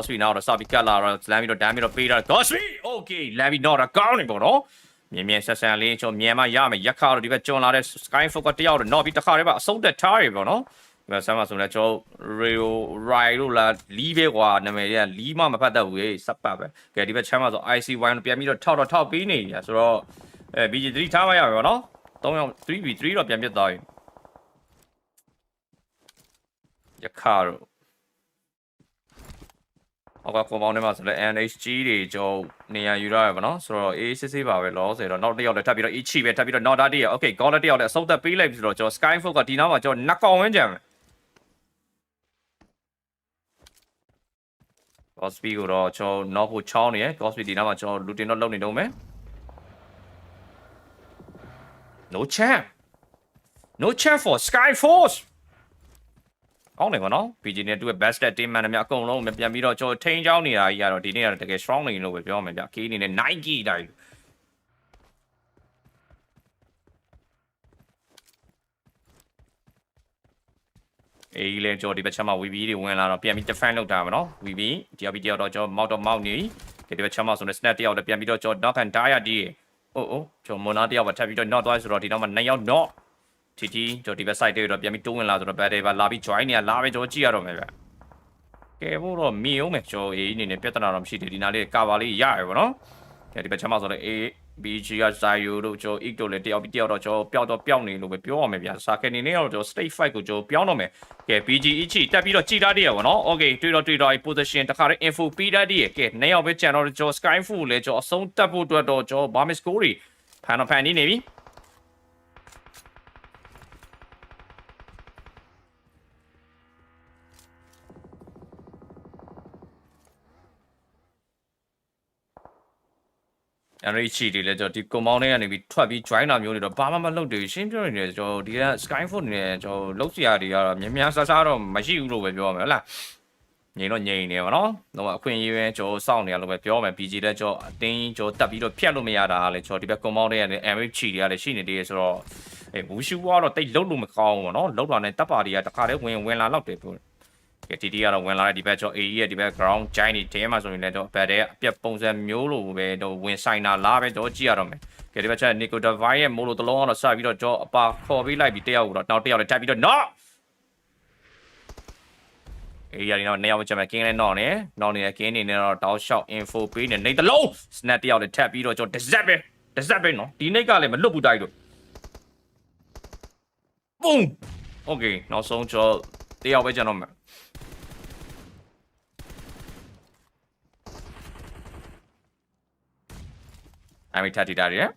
Gosby နောက်တော့စပြီးကတ်လာတော့လမ်းပြီးတော့ damage တော့ပေးတာ Gosby okay လမ်းပြီးတော့ကောင်းနေပေါ့နော်မြင်မြင်ဆက်ဆန်လေးကျွန်တော်မြန်မရမယ်ရက်ခါတော့ဒီဘက်ကျွန်းလာတဲ့ Sky Focus တယောက်တော့တော့ပြီးတစ်ခါတည်းပါအဆုံးသက်ထားရပေါ့နော်ဒီဘက်ဆမ်းမဆိုလဲကျွန်တော် Rio Rai လို့လာလီးပဲကွာနာမည်တွေကလီးမမဖတ်တတ်ဘူးလေစပ်ပတ်ပဲကဲဒီဘက်ချမ်းမဆို IC1 ပြန်ပြီးတော့ထောက်တော့ထောက်ပေးနေရဆိုတော့အဲ BG3 ထားမရပါဘူးနော်3ယောက် 3v3 တော့ပြန်ပြတ်သွားပြီရက်ခါတော့ အောက်ကကွန်ပေါင်းထဲမှာဆိုလဲ NHG တွေကျွန်တော်နေရာယူရရပါတော့ဆိုတော့ A စစ်စစ်ပါပဲလောဆိုတော့နောက်တစ်ယောက်လည်းထပ်ပြီးတော့ Ichi ပဲထပ်ပြီးတော့ Nota တည်းရ Okay Goal တစ်ယောက်လည်းအဆုတ်သက်ပေးလိုက်ပြီဆိုတော့ကျွန်တော် Skyfall ကဒီနောက်မှာကျွန်တော်နှစ်ကောင်ဝန်းကြံမယ် Gosby ကိုတော့ကျွန်တော်နောက်ဖို့ချောင်းနေရယ် Gosby ဒီနောက်မှာကျွန်တော်လူတင်တော့လုံနေတော့မယ် No chance No chance for Skyforce ကောင်းတယ်ဗောနော် PG နဲ့သူ့ရဲ့ best stat team မှန်တယ်မြအကုန်လုံးပြန်ပြီးတော့ကျွန်တော်ထိန်းချောင်းနေတာကြီးကတော့ဒီနေ့ကတော့တကယ် strong နေလို့ပဲပြောရမယ်ဗျ key အနေနဲ့ Nike တိုင်းအေးလေကျွန်တော်ဒီဘက်ချက်မှာ VB တွေဝင်လာတော့ပြန်ပြီး defend လုပ်တာပါနော် VB တယောက်ပြီးတယောက်တော့ကျွန်တော် mount တော့ mount နေဒီဘက်ချက်မှာဆိုနေ snap တယောက်တော့ပြန်ပြီးတော့ကျွန်တော် knock and die ဒီအိုးအိုးကျွန်တော် mona တယောက်ပါထပ်ပြီးတော့ knock သွားဆိုတော့ဒီနောက်မှာ2ယောက် knock တီတီကျွန်တော်ဒီဘက် site တွေတော့ပြန်ပြီးတိုးဝင်လာဆိုတော့ battery ပါလာပြီး join နေရလာပဲကျွန်တော်ကြည့်ရတော့မယ်ဗျကဲဖို့တော့မြေအောင်မယ်ကျွန်တော်အေးအနေနဲ့ပြဿနာတော့မရှိသေးဒီနားလေးကာပါလေးရရပါတော့ကဲဒီဘက်ချက်မှာဆိုတော့ A BG က Zayo တို့ကျွန်တော် Eek တို့လည်းတယောက်ပြီးတယောက်တော့ကျွန်တော်ပျောက်တော့ပျောက်နေလို့ပဲပြောရမယ်ဗျစာကနေနေတော့ကျွန်တော် state fight ကိုကျွန်တော်ပြောင်းတော့မယ်ကဲ BG Ichi တက်ပြီးတော့ကြည်ထားတည်းရပါတော့ okay တွေ့တော့တွေ့တော့ position တခါတည်း info ပြီးတတ်တည်းရကဲနှစ်ယောက်ပဲကျန်တော့ကျွန်တော် Skyfall လည်းကျွန်တော်အဆုံးတက်ဖို့အတွက်တော့ကျွန်တော် Barmis score တွေဖန်တော့ဖန်နေနေပြီ အရိချီတွေလည်းကျွန်တော်ဒီကွန်ပေါင်းထဲကနေပြီးထွက်ပြီး join လာမျိုးတွေတော့ဘာမှမလုပ်သေးဘူးရှင်းပြောနေတယ်ကျွန်တော်ဒီက Skyfall နေတယ်ကျွန်တော်လုံးစရာတွေကတော့များများဆဆတော့မရှိဘူးလို့ပဲပြောရမယ်ဟုတ်လားငိန်တော့ငိန်နေပါတော့တော့အခွင့်အရေးပဲကျွန်တော်စောင့်နေရလို့ပဲပြောမယ် PG လည်းကျွန်တော်အတင်းကျွန်တော်တက်ပြီးတော့ဖြတ်လို့မရတာလည်းကျွန်တော်ဒီဘက်ကွန်ပေါင်းထဲကနေ MH တွေကလည်းရှိနေသေးတယ်ဆိုတော့အဲဘူးရှူကတော့တိတ်လုံးလို့မကောင်းဘူးပေါ့နော်လုံးတော့နဲ့တပ်ပါတွေကတခါတည်းဝင်ဝင်လာတော့တယ်ပြော ကဲတီတီကတော့ဝင်လာတဲ့ဒီဘက်ကျော် AE ရဲ့ဒီဘက် ground giant တွေတဲမှာဆိုရင်လည်းတော့ဘက်တဲ့အပြက်ပုံစံမျိုးလိုပဲတော့ဝင်ဆိုင်တာလားပဲတော့ကြည့်ရတော့မယ်ကဲဒီဘက်ချက် Nico Devine ရဲ့မိုးလိုတလုံးကတော့စပြီးတော့ကျော်အပါခေါ်ပြီးလိုက်ပြီးတယောက်တော့နောက်တယောက်လည်းတက်ပြီးတော့ no အေးရရင်တော့နေရာမချက်မဲ့ကင်းလဲတော့နေတော့နေကင်းနေနေတော့တောက်လျှောက် info ပေးနေနေတလုံး snap တယောက်လည်းထပ်ပြီးတော့ကျော် desert ပဲ desert ပဲနော်ဒီနေ့ကလည်းမလွတ်ဘူးတိုက်တော့ boom okay နောက်ဆုံးကျော်တယောက်ပဲကျွန်တော်မှာ အဲ့မိထပ်တီတာတွေအဲ့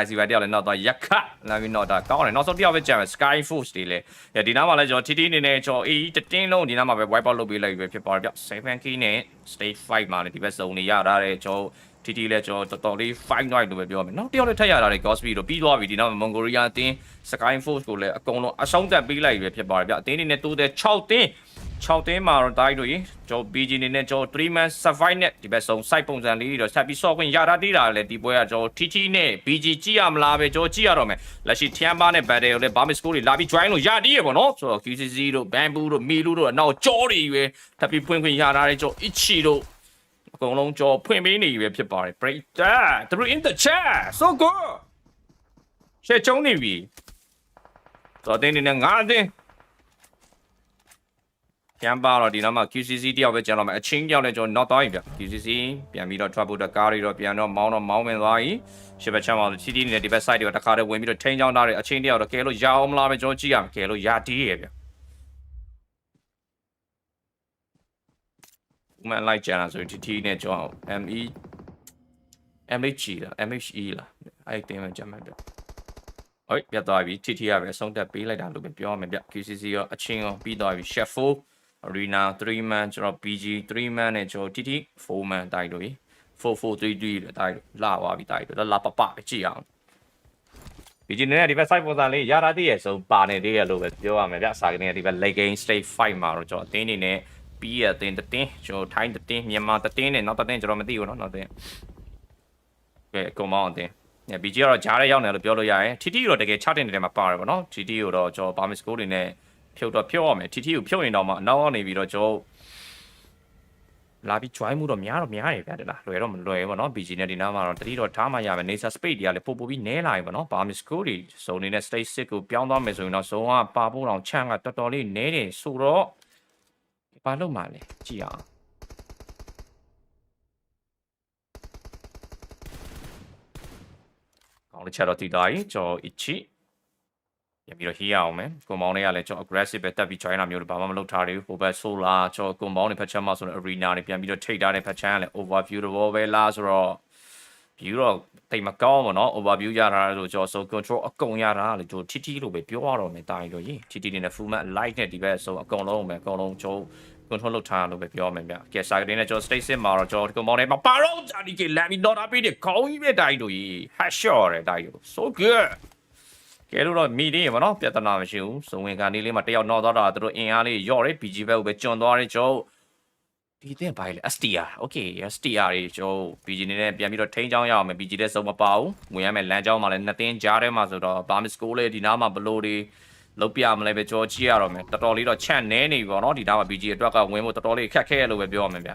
IC ဘက်တယောက်လည်းနောက်တော့ရက်ခလာပြီးတော့ဒါကောင်းတယ်နောက်ဆုံးတယောက်ပဲကြာမယ် Sky Force တွေလည်းဒီနားမှာလည်းကျွန်တော် TT အနေနဲ့ကျွန်တော် AE တတင်းလုံးဒီနားမှာပဲ wipe out လုပ်ပေးလိုက်ပဲဖြစ်ပါတယ်ဗျ 7 key နဲ့ stage 5မှာလည်းဒီဘက် zone တွေရတာတဲ့ကျွန်တော် TT လည်းကျွန်တော်တော်တော်လေး fight night လို့ပဲပြောမယ်နောက်တယောက်လည်းထပ်ရတာတဲ့ Gosby တို့ပြီးသွားပြီဒီနောက် Mongolia အတင်း Sky Force ကိုလည်းအကုန်လုံးအဆုံးသတ်ပေးလိုက်ပဲဖြစ်ပါတယ်ဗျအတင်းအနေနဲ့တိုးတဲ့6တင်း 6တင်းမှာတော့တိုင်းတို့ရေကျွန်တော် BG နေနဲ့ကျွန်တော်3 man survive နဲ့ဒီဘက်ဆုံး site ပုံစံလေးတွေတော့ဆက်ပြီး soft win ရတာသေးတာလည်းဒီပွဲကကျွန်တော် TT နဲ့ BG ကြည့်ရမလားပဲကျွန်တော်ကြည့်ရတော့မယ်လက်ရှိ Tiamba နဲ့ Battle ကိုလည်း Barmis score တွေလာပြီး join လို့ရသေးရပေါ့နော်ဆိုတော့ QCC တို့ Bamboo တို့ Milu တို့အနောက်ကြောတွေပဲထပ်ပြီးဖွင့်ခွင့်ရတာတဲ့ကျွန်တော် Ichi တို့အကုန်လုံးကြောဖွင့်ပေးနေပြီပဲဖြစ်ပါတယ် break that through in the chat so good ရှေ့ချုံနေပြီဆိုတော့တင်းနေနဲ့ငါအတင်း ပြန်ပါတော့ဒီနောက်မှာ QCC တယောက်ပဲကျန်တော့မယ်အချင်းတယောက်နဲ့ကျွန်တော် not သွားပြီဗျ QCC ပြန်ပြီးတော့ trouble တက်ကားတွေတော့ပြန်တော့မောင်းတော့မောင်းဝင်သွားပြီရှစ်ဘက်ချမ်းမှာ TT နဲ့ဒီဘက် side တွေကတခါတည်းဝင်ပြီးတော့ထိန်းချောင်းထားတဲ့အချင်းတယောက်တော့ကဲလို့ရအောင်မလားပဲကျွန်တော်ကြည့်ရမယ်ကဲလို့ရတီးရဗျဥမန်လိုက်ကျန်လာဆိုရင် TT နဲ့ကျွန်တော် ME MHG လား MHE လားအဲ့တင်မှကြမ်းမှတ်တယ်ဟိုပြတ်သွားပြီ TT ရပဲအဆုံးတက်ပေးလိုက်တာလို့ပဲပြောရမယ်ဗျ QCC ရောအချင်းရောပြီးသွားပြီ Chef 4 Arena 3 man ကျွန်တော် PG 3 man နဲ့ကျွန်တော် TT 4 man တိုက်လို့4433တဲ့တိုက်လို့လာသွားပြီတိုက်လို့လာပပပဲကြည့်အောင် PG နဲ့ဒီဘက် site ပုံစံလေးရတာတည်းရဲ့ဆုံးပါနေသေးရလို့ပဲပြောရမယ်ဗျစာကနေဒီဘက် late game stage 5မှာတော့ကျွန်တော်အတင်းနေနဲ့ပြီးရအတင်းတင်းကျွန်တော်ထိုင်းတင်းမြန်မာတင်းနဲ့နောက်တင်းကျွန်တော်မသိဘူးเนาะနောက်တင်းကဲကွန်မောင်းတင်းည BG ကတော့ဂျားရဲရောက်နေလို့ပြောလို့ရရင် TT တော့တကယ်6တင်တဲ့မှာပါတယ်ဗောနော် TT ကိုတော့ကျွန်တော် Barmis Gold တွေနဲ့ ဖြုတ်တော့ဖြုတ်ရမယ် TT ကိုဖြုတ်ရင်တော့မှအနောက်ကနေပြီးတော့ကျွန်တော်လာပြီး join မှုတော့များတော့များတယ်ဗျာတလားလွယ်တော့မလွယ်ဘူးပေါ့နော် BG နဲ့ဒီနားမှာတော့တတိတော့ထားမှရမယ် Nasa Space တွေကလည်းပို့ပို့ပြီးနဲလာပြီပေါ့နော် Barmis Score တွေစုံနေတဲ့ State 6ကိုပြောင်းသွားမယ်ဆိုရင်တော့ဇုံကပါဖို့တော့ချန့်ကတော်တော်လေးနဲတယ်ဆိုတော့ဘာလို့မှလဲကြည့်အောင်ကောင်းတဲ့ချက်တော့တည်သွားပြီကျွန်တော် Ichi ပြန်ပြီးတော့ဟေးရအောင်မယ်ကွန်ပေါင်းတွေကလည်းကျွန်တော် aggressive ပဲတက်ပြီး join တာမျိုးဘာမှမလုပ်ထားသေးဘူးဟိုဘက် solar ကျွန်တော်ကွန်ပေါင်းတွေဖက်ချမ်းမှာဆိုတော့ arena တွေပြန်ပြီးတော့ထိတ်ထားတဲ့ဖက်ချမ်းကလည်း overview တော့ပဲလားဆိုတော့ view တော့တိတ်မကောင်းပါတော့ overview ရတာဆိုကျွန်တော် so control အကုန်ရတာလေကျွန်တော် TT လို့ပဲပြောရတော့မယ်တာရင်တော့ရင် TT တွေနဲ့ full map light နဲ့ဒီဘက်ဆိုအကုန်လုံးပဲအကုန်လုံးကျွန်တော်ကွန်ထရိုးလုပ်ထားလို့ပဲပြောရမယ်ဗျ။ကဲစာကတင်းနဲ့ကျွန်တော် state sim မှာတော့ကျွန်တော်ဒီကောင်ပေါင်းထဲမှာပါတော့ဂျာဒီကေလမ်းပြီးတော့တာပေးတယ်ခေါင်းကြီးပဲတာကြီးတို့ကြီး hash shot တယ်တာကြီးတို့ so good ကဲလို့တော့မီတင်းရပါတော့ပြဿနာမရှိဘူးစုံဝင်ကန်လေးလေးမှာတယောက်နောက်တော့တာသူတို့အင်အားလေးရော့တယ် BG ဘက်ကိုပဲကျွံသွားတယ်ကျွန်တော်ဒီတဲ့ဘာလဲ STR okay STR တွေကျွန်တော် BG နေနဲ့ပြန်ပြီးတော့ထိန်းချောင်းရအောင်မယ် BG တဲ့စုံမပါဘူးဝင်ရမယ်လမ်းကြောင်းမှာလည်းနှစ်တင်းကြားထဲမှာဆိုတော့ Barmis School လေးဒီနားမှာဘလို့တွေလုတ်ပြမလဲပဲကြောကြည့်ရတော့မယ်တော်တော်လေးတော့ချန့်နေနေပြီပေါ့နော်ဒီနားမှာ BG အတွက်ကဝင်ဖို့တော်တော်လေးခက်ခဲရလို့ပဲပြောရမယ်ဗျ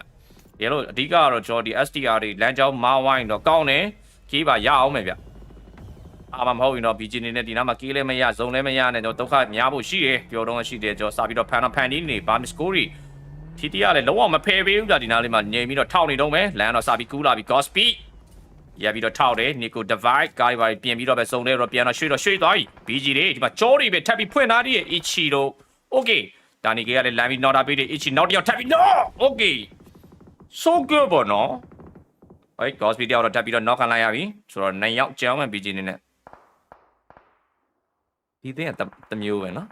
ရေလို့အဓိကကတော့ကျွန်တော်ဒီ STR တွေလမ်းကြောင်းမဝိုင်းတော့ကောင်းတယ်ကြီးပါရအောင်မယ်ဗျ အာမမဟုတ်ရင်တော့ BG နေနဲ့ဒီနားမှာကီးလည်းမရဇုံလည်းမရနဲ့တော့ဒုက္ခများဖို့ရှိတယ်ပြောတော့ရှိတယ်ကျွန်တော်စပြီးတော့ဖန်တော့ဖန်ဒီနေဘာမစကိုရီတီတီကလည်းလုံးဝမဖယ်ပေးဘူးကြာဒီနားလေးမှာငြိမ်ပြီးတော့ထောက်နေတော့မယ်လမ်းတော့စပြီးကူးလာပြီး Godspeed ရပြီးတော့ထောက်တယ် Nico Divide ကားတွေပါပြင်ပြီးတော့ပဲစုံတယ်တော့ပြန်တော့ရွှေ့တော့ရွှေ့သွားပြီ BG တွေဒီမှာကြောတွေပဲထပ်ပြီးဖွင့်ထားသေးရဲ့ Ichi တို့ Okay ဒါနီကေကလည်းလမ်းပြီးနောက်တာပေးတယ် Ichi နောက်တစ်ယောက်ထပ်ပြီး No Okay so good ပေါ့နော်ဟဲ့ Godspeed တယောက်တော့ထပ်ပြီးတော့ knock ခံလိုက်ရပြီဆိုတော့နှစ်ယောက်ကြောင်းမယ် BG နေနဲ့ ဒီသင်ကတမျိုးပဲနော်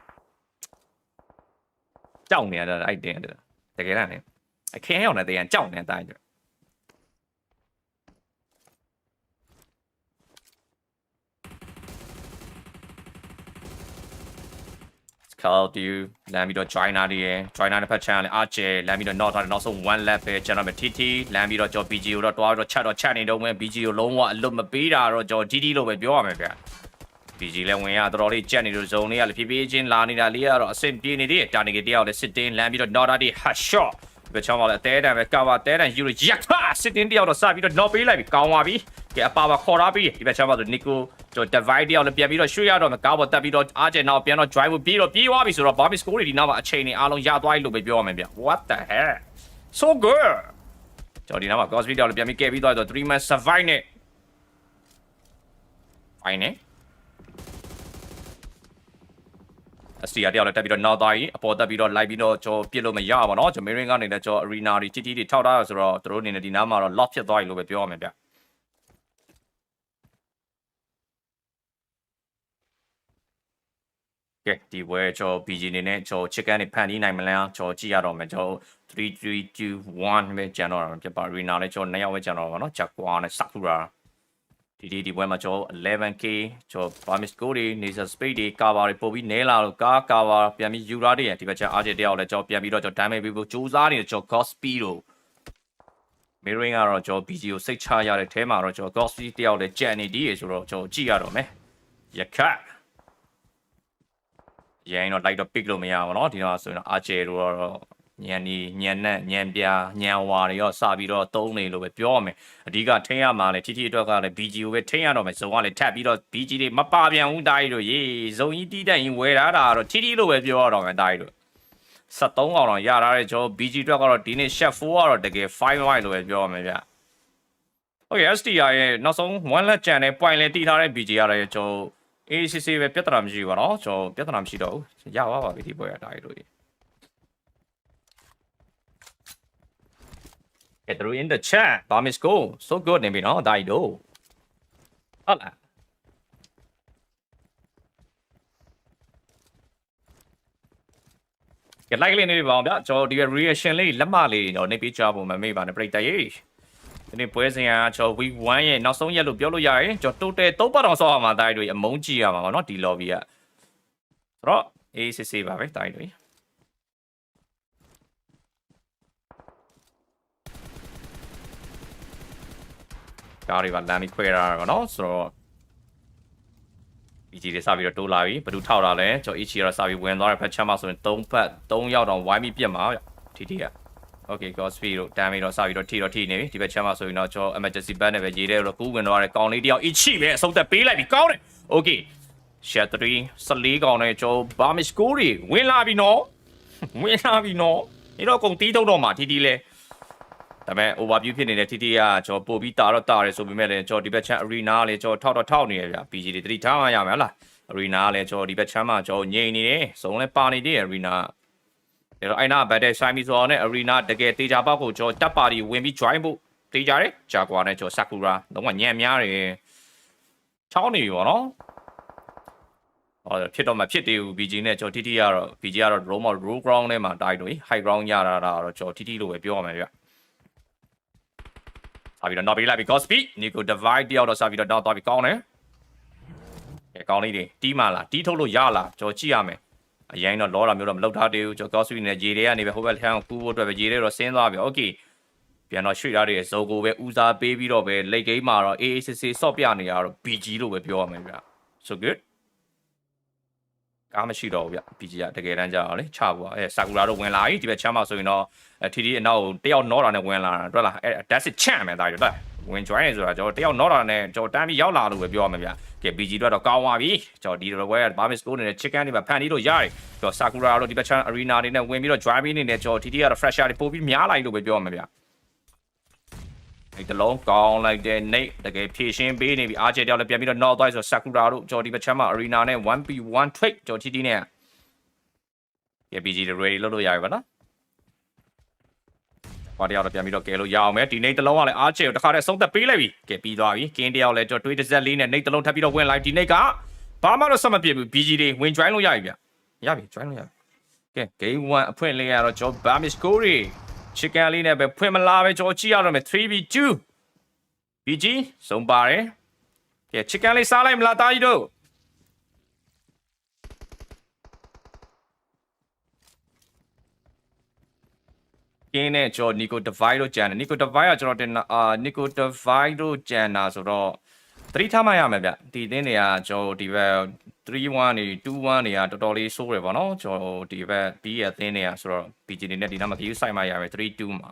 ကြောက်နေရတာအဲ့တင်တယ်တကယ်တမ်းလေအခင်းရောက်နေတဲ့ကြောက်နေတဲ့အတိုင်း call to you လမ်းပြီးတော့ joiner တွေရယ် joiner တစ်ဖက်ချမ်းလည်းအားကျဲလမ်းပြီးတော့ not ထားတယ်နောက်ဆုံး one lap ပဲကျွန်တော်ပဲ TT လမ်းပြီးတော့ကျွန်တော် BG ကိုတော့တွားတော့ချက်တော့ချက်နေတော့မယ် BG ကိုလုံးဝအလွတ်မပေးတာတော့ကျွန်တော် TT လို့ပဲပြောရမယ်ဗျ BG လည်းဝင်ရတော်တော်လေးကြက်နေလို့ဇုံလေးကလည်းဖြည်းဖြည်းချင်းလာနေတာလေးကတော့အဆင်ပြေနေသေးတယ်တာနေကတယောက်လည်းစစ်တင်းလမ်းပြီးတော့ not တာဒီ hot shot ဘယ်ချောင်းကလည်းအသေးတန်ပဲ cover တဲတန်ယူရရက်ဟာစစ်တင်းတယောက်တော့စပြီးတော့ not ပေးလိုက်ပြီကောင်းသွားပြီကဲအပါပါခေါ်ထားပြီဒီဘက်ချောင်းကဆို Nico ကျွန်တော် divide တယောက်လည်းပြန်ပြီးတော့ရွှေ့ရတော့မကောင်းပေါ်တက်ပြီးတော့အားကျနောက်ပြန်တော့ drive ကိုပြီးတော့ပြေးသွားပြီဆိုတော့ Bobby score တွေဒီနောက်မှာအချိန်နေအားလုံးရသွားပြီလို့ပဲပြောရမယ်ဗျ what the hell so good ကျွန်တော်ဒီနောက်မှာ Cosby တယောက်လည်းပြန်ပြီးကဲပြီးသွားတော့3 man survive နဲ့ fine နဲ့ STR တယောက်လည်းတက်ပြီးတော့နောက်သွားပြီအပေါ်တက်ပြီးတော့လိုက်ပြီးတော့ကျွန်တော်ပြစ်လို့မရပါတော့ကျွန်တော် Marine ကနေလည်းကျွန်တော် arena တွေကြီးကြီးတွေထောက်ထားရဆိုတော့သူတို့အနေနဲ့ဒီနားမှာတော့ lock ဖြစ်သွားပြီလို့ပဲပြောရမယ်ဗျကဲဒီဝဲကျွန်တော် BG နေနဲ့ကျွန်တော် chicken တွေဖန်တီးနိုင်မလားကျွန်တော်ကြည့်ရတော့မယ်ကျွန်တော်3 3 2 1ပဲကျန်တော့တာဖြစ်ပါ arena လည်းကျွန်တော်နှစ်ယောက်ပဲကျန်တော့ပါเนาะ Jaguar နဲ့ Sakura ဒီဒီဒီပွဲမှာကျွန်တော် 11k ကျွန်တော် Promise Go တွေ Laser Speed တွေ cover တွေပို့ပြီးနဲလာလို့ကား cover ပြန်ပြီးယူထားတဲ့ဒီဘက်ချက်အားချက်တယောက်လည်းကျွန်တော်ပြန်ပြီးတော့ကျွန်တော် damage ပေးဖို့စူးစမ်းနေတယ်ကျွန်တော် God Speed တို့ Mirroring ကတော့ကျွန်တော် BG ကိုစိတ်ချရတဲ့အဲမှာတော့ကျွန်တော် God Speed တယောက်လည်းကြက်နေဒီရေဆိုတော့ကျွန်တော်ကြည့်ရတော့မယ်ရခတ်ရရင်တော့ light တော့ pick လို့မရဘူးเนาะဒီတော့ဆိုရင်တော့ Archer တို့တော့ ညံနေညံနဲ့ညံပြာညံဝါတွေရောစပြီးတော့တုံးနေလို့ပဲပြောရမယ်အဓိကထိန်းရမှာလေတီတီအတွက်ကလည်း BG ကိုပဲထိန်းရတော့မယ်ဇုံကလည်းထပ်ပြီးတော့ BG တွေမပါပြန်ဘူးတားရီတို့ရေးဇုံကြီးတီးတက်ရင်ဝယ်ထားတာကတော့တီတီလို့ပဲပြောရတော့မယ်တားရီတို့73အောင်တော့ရထားတဲ့ကျွန်တော် BG အတွက်ကတော့ဒီနေ့ chef 4ကတော့တကယ်5 wide လို့ပဲပြောရမယ်ဗျ Okay STR ရဲ့နောက်ဆုံး one let ကြံတဲ့ point လေးတီးထားတဲ့ BG ရတယ်ကျွန်တော် ACC ပဲပြဿနာမရှိဘူးပါတော့ကျွန်တော်ပြဿနာမရှိတော့ဘူးရပါပါပြီဒီပွဲရတားရီတို့ရေး Get through in the chat. Promise go. So good နေပြီနော်ဒါကြီးတို့ဟုတ်လားကလိုက်လေးနေပြီပါအောင်ဗျကျွန်တော်ဒီ reaction လေးလက်မလေးတော့နေပြီးကြဖို့မမေ့ပါနဲ့ပြိတ္တရေးဒီနေ့ပွဲစဉ်ကကျွန်တော် week 1ရဲ့နောက်ဆုံးရက်လို့ပြောလို့ရရင်ကျွန်တော် total 3ပတ်အောင်ဆောက်ရမှာဒါကြီးတို့အမုန်းကြည့်ရမှာပါနော်ဒီ lobby ကဆိုတော့အေးစစ်စစ်ပါပဲဒါကြီးတို့ ကားတွေပါလမ်းပြီးခွဲထားတာပေါ့နော်ဆိုတော့ BG တွေစပြီးတော့တိုးလာပြီဘယ်သူထောက်တာလဲကျွန်တော် EC ကတော့စပြီးဝင်သွားတဲ့ဖက်ချမ်းမှာဆိုရင်3ဖက်3ရောက်တော့ဝိုင်းပြီးပြစ်မှာဗျ TT က okay Gosby တို့တမ်းပြီးတော့စပြီးတော့ထိတော့ထိနေပြီဒီဘက်ချမ်းမှာဆိုရင်တော့ကျွန်တော် emergency ban နဲ့ပဲရေးတယ်လို့ကူးဝင်တော့ရတယ်ကောင်းလေးတယောက် ichi ပဲအဆုံးသက်ပေးလိုက်ပြီကောင်းတယ် okay share 3 14ကောင်းနဲ့ကျွန်တော် Barmish score တွေဝင်လာပြီနော်ဝင်လာပြီနော်ဒီတော့ကုန်တီးတော့တော့မှာတီတီလဲ ဒါပေမဲ့ overview ဖြစ်နေတဲ့တီတီကကျွန်တော်ပို့ပြီးတာတော့တာရဲဆိုပေမဲ့လည်းကျွန်တော်ဒီဘက်ချမ်း arena ကလည်းကျွန်တော်ထောက်တော့ထောက်နေရဗျ PG တွေတတိထားမှရမယ်ဟုတ်လား arena ကလည်းကျွန်တော်ဒီဘက်ချမ်းမှာကျွန်တော်ငြိမ်နေတယ်စုံလဲပါနေသေးတယ် arena ဒါတော့အိုင်နာဘတ်တဲ့ဆိုင်မီဆိုနဲ့ arena တကယ်တေချာပေါက်ကိုကျွန်တော်တပ်ပါတီဝင်ပြီး join ဖို့တေချာတယ်ဂျာကွာနဲ့ကျွန်တော် sakura တော့ညံ့များတယ်ချောင်းနေပြီပေါ့နော်ဟောဖြစ်တော့မှဖြစ်သေးဘူး BG နဲ့ကျွန်တော် TT ကတော့ BG ကတော့ roam roll ground ထဲမှာတိုက်လို့ high ground ရတာတော့ကျွန်တော် TT လို့ပဲပြောရမယ် ဗျစာပြီးတော့နောက်ပြီးလိုက်ပြီး Godsby Nico divide တယောက်တော့စာပြီးတော့နောက်သွားပြီးကောင်းတယ်ကဲကောင်းလေးတွေတီးမှလားတီးထုတ်လို့ရလားကျွန်တော်ကြည့်ရမယ် အရင်တော့လောတာမျိုးတော့မလုပ်ထားသေးဘူးကျွန်တော်ကော့ဆွီနဲ့ဂျေတွေကနေပဲဟိုဘက်ထမ်းကိုကူးဖို့အတွက်ပဲဂျေတွေတော့ဆင်းသွားပြီโอเคပြန်တော့ရွှေ့ထားတဲ့ဇုံကိုပဲဦးစားပေးပြီးတော့ပဲလိတ်ကိန်းမှာတော့ AACC ဆော့ပြနေရတော့ BG လို့ပဲပြောရမယ်ဗျ so good ကားမရှိတော့ဘူးဗျ BG ကတကယ်တမ်းကျတော့လေချဖို့အဲဆာကူလာတော့ဝင်လာပြီဒီဘက်ချမ်းမှာဆိုရင်တော့ထီထီအနောက်ကိုတယောက်နောတာနဲ့ဝင်လာတာတွေ့လားအဲ that's it ချမ်းမယ်တာရတော့ဝင် join နေဆိုတာကျွန်တော်တယောက်နောတာနဲ့ကျွန်တော်တန်းပြီးရောက်လာလို့ပဲပြောရမယ်ဗျကဲ BG တော့တော့ကောင်းသွားပြီကျွန်တော်ဒီလိုပဲဘာမစ်ကိုနေတဲ့ chicken တွေပါဖန်ပြီးတော့ရတယ်ကျွန်တော် Sakura တော့ဒီဘက်ချမ်း arena တွေနဲ့ဝင်ပြီးတော့ join ပြီးနေတယ်ကျွန်တော် TT ကတော့ fresher တွေပို့ပြီးများလာပြီလို့ပဲပြောရမှာဗျ အဲ့တလုံးကောင်းလိုက်တဲ့ Nate တကယ်ဖြည့်ရှင်းပေးနေပြီအားကျတယောက်လည်းပြန်ပြီးတော့ knock သွားဆို Sakura တို့ကျွန်တော်ဒီဘက်ချမ်းမှာ arena နဲ့ 1v1 trade ကျွန်တော် TT နဲ့ကဲ BG တွေ ready လုပ်လို့ရပြီပါနော်ဘာတယောက်တော့ပြန်ပြီးတော့ကဲလို့ရအောင်မယ်ဒီနေ့တလုံးကလည်းအားချေကိုတခါတည်းဆုံးသက်ပေးလိုက်ပြီကဲပြီးသွားပြီကင်းတယောက်လည်းကျွန်တော်တွေးတစ်စက်လေးနဲ့နေ့တလုံးထပ်ပြီးတော့ဝင်လိုက်ဒီနေ့ကဘာမှတော့ဆက်မပြစ်ဘူး BG တွေဝင် join လို့ရပြီဗျရပြီ join လို့ရပြီကဲ game 1အဖွင့်လေးရတော့ကျွန် တော် Bamis Corey chicken လေးနဲ့ပဲဖွင့်မလားပဲကျွန်တော်ကြည့်ရတော့မယ် 3v2 BG ဆုံးပါတယ်ကဲ chicken လေးစားလိုက်မလားတာကြီးတို့ကင်းနဲ့ကျွန်တော် Nico Divide တို့ကြံတယ် Nico Divide ကကျွန်တော်တင်အာ Nico Divide တို့ကြံတာဆိုတော့သတိထားမှရမယ်ဗျဒီတင်းတွေကကျွန်တော်ဒီဘက် 3-1နေ2-1နေကတော်တော်လေးဆိုးရပါတော့ကျွန်တော်ဒီဘက် B ရဲ့အသင်းတွေကဆိုတော့ BG နေနဲ့ဒီနားမှာ view site မှာရမယ်3-2မှာ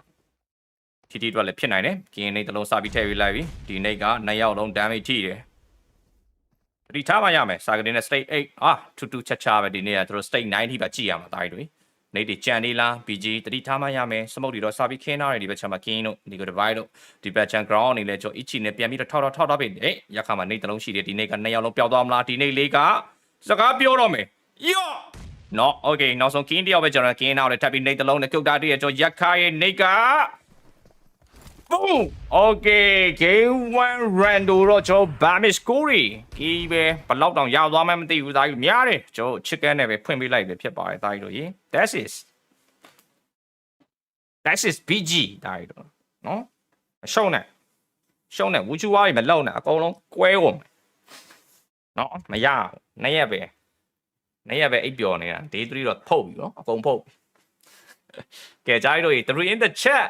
TT အတွက်လည်းဖြစ်နိုင်တယ်ကင်းနေတစ်လုံးစပြီးထည့်ပြီးလိုက်ပြီဒီနေ့က2ယောက်လုံး damage ထိတယ်သတိထားမှရမယ်စာကတင်နဲ့ state 8အာတူတူချက်ချပဲဒီနေ့ကတို့ state 9ထိပါကြည့်ရမှာတားရီတွေ နေတီကြံနေလား BG တတိထားမှရမယ်စမုတ်တွေတော့စာပြီးခင်းထားတယ်ဒီဘက်ချမ်းမှာကင်းတို့ဒီကို divide တို့ဒီဘက်ချမ်း ground အနေနဲ့ကျွန်တော် ichi နဲ့ပြန်ပြီးတော့ထောက်ထောက်ထောက်တော့ပြီအေးရခါမှာနေတလုံးရှိတယ်ဒီနေ့ကနှစ်ယောက်လုံးပျောက်သွားမလားဒီနေ့လေးကစကားပြောတော့မယ်ယောနော် okay နောက်ဆုံးကင်းတယောက်ပဲကျွန်တော်ကင်းနောက်လည်းထပ်ပြီးနေတလုံးနဲ့ကုတ်တာတည်းကျွန်တော်ရက်ခါရဲ့နေက boom okay game 1 rando တော့ကျွန်တော် bamish score ကြီးပဲဘလောက်တောင်ရသွားမှမသိဘူးသားကြီးများတယ်ကျွန်တော် chicken နဲ့ပဲဖွင့်ပေးလိုက်ပဲဖြစ်ပါတယ်သားကြီးတို့ရေ that is that is bg သားကြီးတို့နော်ရှုံးနေရှုံးနေဝူချူဝါးကြီးမလောက်နဲ့အကုန်လုံးကွဲကုန်မယ်နော်မရဘူးနှစ်ရက်ပဲနှစ်ရက်ပဲအိပ်ပျော်နေတာ day 3တော့ဖုတ်ပြီနော်အကုန်ဖုတ်ကဲကြားကြီးတို့ရေ3 in the chat